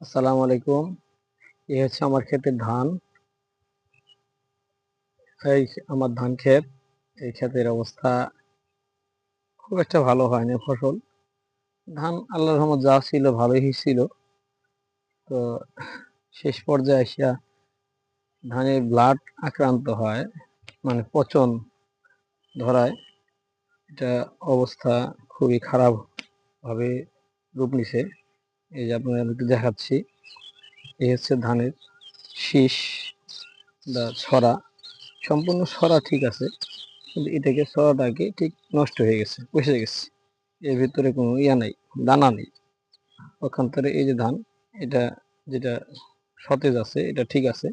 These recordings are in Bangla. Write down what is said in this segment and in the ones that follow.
আসসালামু আলাইকুম। এই হচ্ছে আমার ক্ষেতের ধান। এই আমার ধান ক্ষেত। এই ক্ষেতের অবস্থা খুব একটা ভালো হয়নি ফসল। ধান আল্লাহর রহমত যা ছিল ভালোই হয়েছিল তো শেষ পর্যায়ে আসিয়া ধানের ব্লাড আক্রান্ত হয় মানে পচন ধরায়। এটা অবস্থা খুবই খারাপভাবে রূপ নিছে। এই যে আপনাদের একটু দেখাচ্ছি, এই হচ্ছে ধানের শীষ বা ছড়া। সম্পূর্ণ ছড়া ঠিক আছে, কিন্তু এটাকে ছড়াটাকে ঠিক নষ্ট হয়ে গেছে পচে গেছে। এর ভিতরে কোনো ইয়া নাই, দানা নেই। পক্ষান্তরে এই যে ধান, এটা যেটা সতেজ আছে, এটা ঠিক আছে।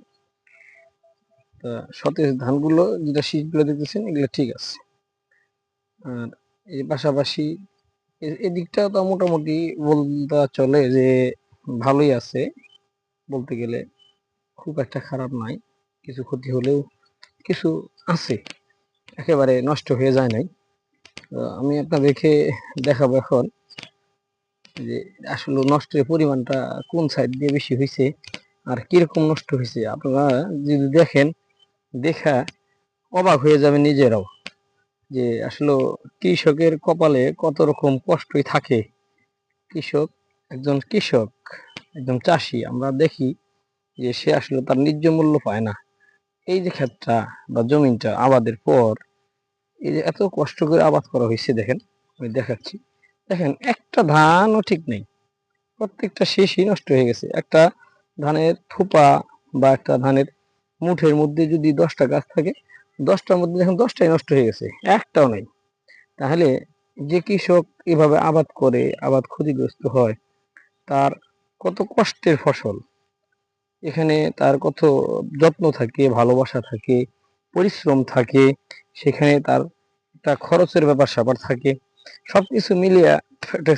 তা সতেজ ধানগুলো, যেটা শীষগুলো দেখতেছেন, এগুলো ঠিক আছে। আর এর পাশাপাশি এদিকটা তো মোটামুটি বলতে চলে যে ভালোই আছে বলতে গেলে। খুব একটা খারাপ নাই, কিছু ক্ষতি হলেও কিছু আছে, একেবারে নষ্ট হয়ে যায় নাই। আমি আপনাদেরকে দেখাবো এখন যে আসলে নষ্টের পরিমাণটা কোন সাইড দিয়ে বেশি হয়েছে আর কীরকম নষ্ট হয়েছে আপনারা যদি দেখেন, দেখা অবাক হয়ে যাবে নিজেরাও। যে আসলে কৃষকের কপালে কত রকম কষ্টই থাকে। কৃষক একজন কৃষক, একজন চাষি। আমরা দেখি যে সে আসলে তার ন্যায্য মূল্য পায় না। এই যে ক্ষেতটা বা জমিটা আবাদের পর এই যে এত কষ্ট করে আবাদ করা হয়েছে দেখেন, আমি দেখাচ্ছি। দেখেন, একটা ধানও ঠিক নেই। প্রত্যেকটা শেষই নষ্ট হয়ে গেছে। একটা ধানের থোপা বা একটা ধানের মুঠের মধ্যে যদি দশটা গাছ থাকে দশটার মধ্যে দেখেন দশটাই নষ্ট হয়ে গেছে, একটাও নেই। তাহলে যে কৃষক এভাবে আবাদ করে, আবাদ ক্ষতিগ্রস্ত হয়, তার কত কষ্টের ফসল? এখানে তার কত যত্ন থাকে, ভালোবাসা থাকে, পরিশ্রম থাকে, সেখানে তার একটা খরচের ব্যাপার স্যাপার থাকে। সবকিছু মিলিয়ে একটা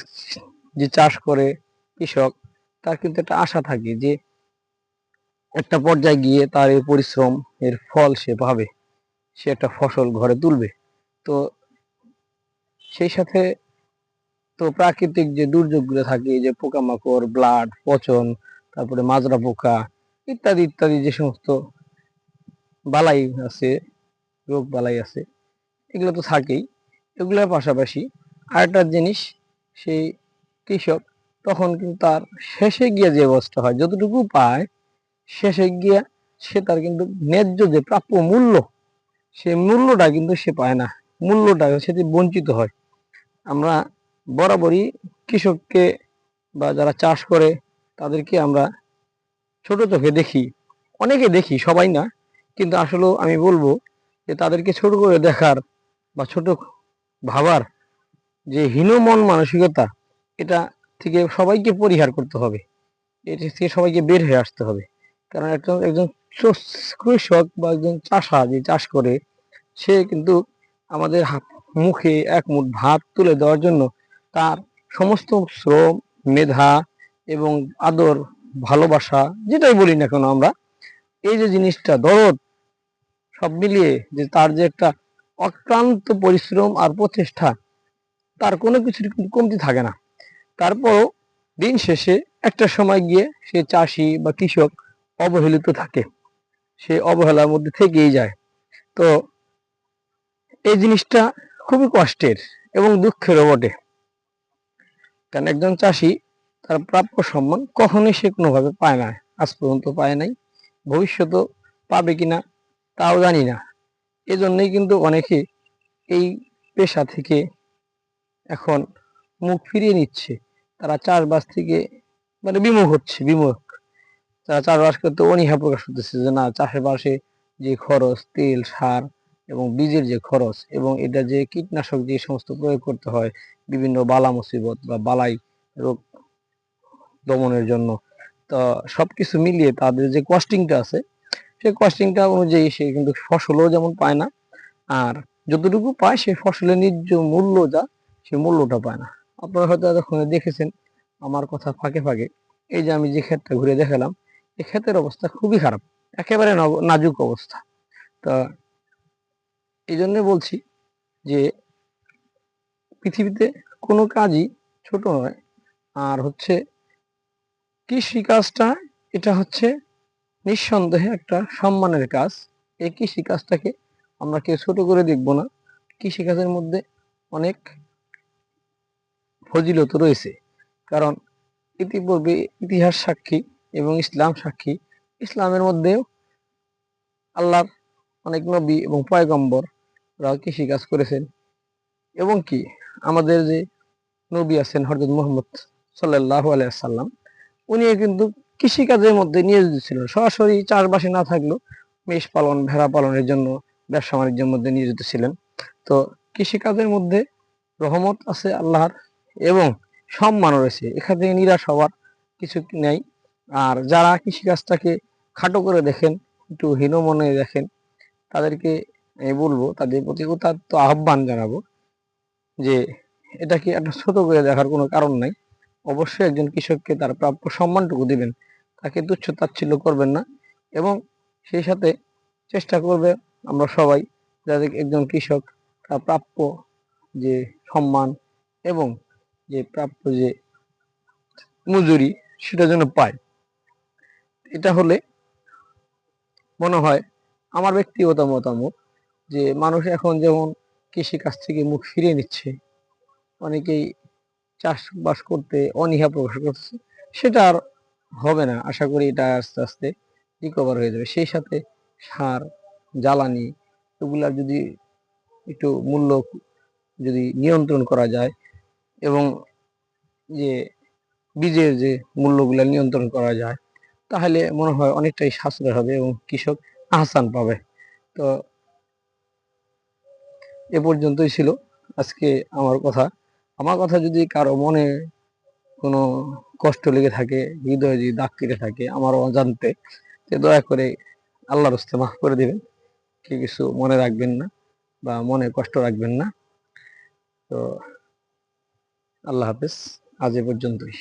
যে চাষ করে কৃষক, তার কিন্তু একটা আশা থাকে যে একটা পর্যায়ে গিয়ে তার এই পরিশ্রম, এর ফল সে পাবে। সে একটা ফসল ঘরে তুলবে। তো সেই সাথে তো প্রাকৃতিক যে দুর্যোগগুলো থাকে যে পোকামাকড়, ব্লাড, পচন, তারপরে মাজরা পোকা ইত্যাদি ইত্যাদি যে সমস্ত বালাই আছে, রোগ বালাই আছে, এগুলো তো থাকেই। এগুলোর পাশাপাশি আরেকটা জিনিস, সেই কৃষক তখন কিন্তু তার শেষে গিয়ে যে অবস্থা হয়, যতটুকু পায়, শেষে গিয়া সে তার কিন্তু ন্যায্য যে প্রাপ্য মূল্য সে মূল্যটা কিন্তু সে পায় না। মূল্যটা সেটি বঞ্চিত হয়। আমরা বরাবরই কৃষককে বা যারা চাষ করে, তাদেরকে আমরা ছোট চোখে দেখি। অনেকে দেখি, সবাই না। কিন্তু আসলেও আমি বলব যে তাদেরকে ছোট করে দেখার বা ছোট ভাবার যে হীনমন মানসিকতা, এটা থেকে সবাইকে পরিহার করতে হবে। এটা থেকে সবাইকে বের হয়ে আসতে হবে। কারণ একজন একজন কৃষক বা একজন চাষা যে চাষ করে, সে কিন্তু আমাদের মুখে এক মুঠ ভাত তুলে দেওয়ার জন্য তার সমস্ত শ্রম, মেধা এবং আদর, ভালোবাসা যেটাই বলি না কেন আমরা, এই যে জিনিসটা দরদ, সব মিলিয়ে যে তার যে একটা অক্লান্ত পরিশ্রম আর প্রচেষ্টা, তার কোনো কিছুর কিন্তু কমতি থাকে না। তারপরও দিন শেষে একটা সময় গিয়ে সে চাষি বা কৃষক অবহেলিত থাকে। সে অবহেলার মধ্যে থেকেই যায়। তো এই জিনিসটা খুবই কষ্টের এবং দুঃখেরও বটে। কারণ একজন চাষি তার প্রাপ্য সম্মান কখনোই সে কোনোভাবে পায় না, আজ পর্যন্ত পায় নাই, ভবিষ্যতেও পাবে কিনা তাও জানি না। এজন্যই কিন্তু অনেকে এই পেশা থেকে এখন মুখ ফিরিয়ে নিচ্ছে। তারা চাষবাস থেকে মানে বিমুখ হচ্ছে, বিমুখ। তারা চাষবাস করতে অনীহা প্রকাশ করতেছে যে না চাষবাসে যে খরচ, তেল, সার এবং বীজের যে খরচ এবং এটা যে কীটনাশক যে সমস্ত প্রয়োগ করতে হয় বিভিন্ন বালা মুসিবত বা বালাই রোগ দমনের জন্য, তো সবকিছু মিলিয়ে তাদের যে কস্টিংটা আছে, সেই কস্টিংটা অনুযায়ী সে কিন্তু ফসলও যেমন পায় না, আর যতটুকু পায় সেই ফসলের ন্যায্য মূল্য যা, সেই মূল্যটা পায় না। আপনারা হয়তো এতক্ষণ দেখেছেন, আমার কথা ফাঁকে ফাঁকে, এই যে আমি যে ক্ষেতটা ঘুরে দেখালাম এই ক্ষেতের অবস্থা খুবই খারাপ। একেবারে নাজুক অবস্থা। তা এই জন্য বলছি যে, পৃথিবীতে কোনো কাজই ছোট নয়। আর হচ্ছে কৃষি কাজটা এটা হচ্ছে নিঃসন্দেহে একটা সম্মানের কাজ। এই কৃষি কাজটাকে আমরা কেউ ছোট করে দেখব না। কৃষি কাজের মধ্যে অনেক ফজিলত রয়েছে। কারণ ইতিপূর্বে ইতিহাস সাক্ষী এবং ইসলাম সাক্ষী। ইসলামের মধ্যেও আল্লাহর অনেক নবী এবং পয়গম্বররা কৃষি কাজ করেছেন। এবং কি, আমাদের যে নবী আছেন হরজত মোহাম্মদ সাল্লাহ আলাইসাল্লাম উনিও কিন্তু কৃষিকাজের মধ্যে নিয়োজিত ছিলেন। সরাসরি চাষবাসে না থাকলেও মেষ পালন, ভেড়া পালনের জন্য, ব্যবসা বাণিজ্যের মধ্যে নিয়োজিত ছিলেন। তো কৃষিকাজের মধ্যে রহমত আছে আল্লাহর এবং সম্মান রয়েছে। এখান থেকে নিরাশ হওয়ার কিছু নেই। আর যারা কৃষিকাজটাকে খাটো করে দেখেন, একটু হীন মনে দেখেন, তাদেরকে বলব, তাদের প্রতি উদাত্ত আহ্বান জানাব যে এটাকে একটা ছোট করে দেখার কোনো কারণ নাই। অবশ্যই একজন কৃষককে তার প্রাপ্য সম্মানটুকু দিবেন, তাকে তুচ্ছ তাচ্ছিল্য করবেন না এবং সেই সাথে চেষ্টা করবে আমরা সবাই যাতে একজন কৃষক তার প্রাপ্য যে সম্মান এবং যে প্রাপ্য যে মজুরি সেটা যেন পায়। এটা হলে মনে হয় আমার ব্যক্তিগত মতামত যে মানুষ এখন যেমন কৃষি কাজ থেকে মুখ ফিরিয়ে নিচ্ছে, অনেকেই চাষবাস করতে অনীহা প্রকাশ করছে সেটা আর হবে না। আশা করি এটা আস্তে আস্তে রিকভার হয়ে যাবে। সেই সাথে সার, জ্বালানি এগুলার যদি একটু মূল্য যদি নিয়ন্ত্রণ করা যায় এবং যে বীজের যে মূল্যগুলো নিয়ন্ত্রণ করা যায় তাহলে মনে হয় অনেকটাই সাশ্রয় হবে এবং কৃষক আহসান পাবে। তো এ পর্যন্তই ছিল আজকে আমার কথা। আমার কথা যদি কারও মনে কোনো কষ্ট লেগে থাকে, হৃদয়ে যদি দাগ কেটে থাকে আমার অজান্তে তে দয়া করে আল্লাহর হস্তে মাফ করে দিবেন। কেউ কিছু মনে রাখবেন না বা মনে কষ্ট রাখবেন না। তো আল্লাহ হাফেজ, আজ এ পর্যন্তই।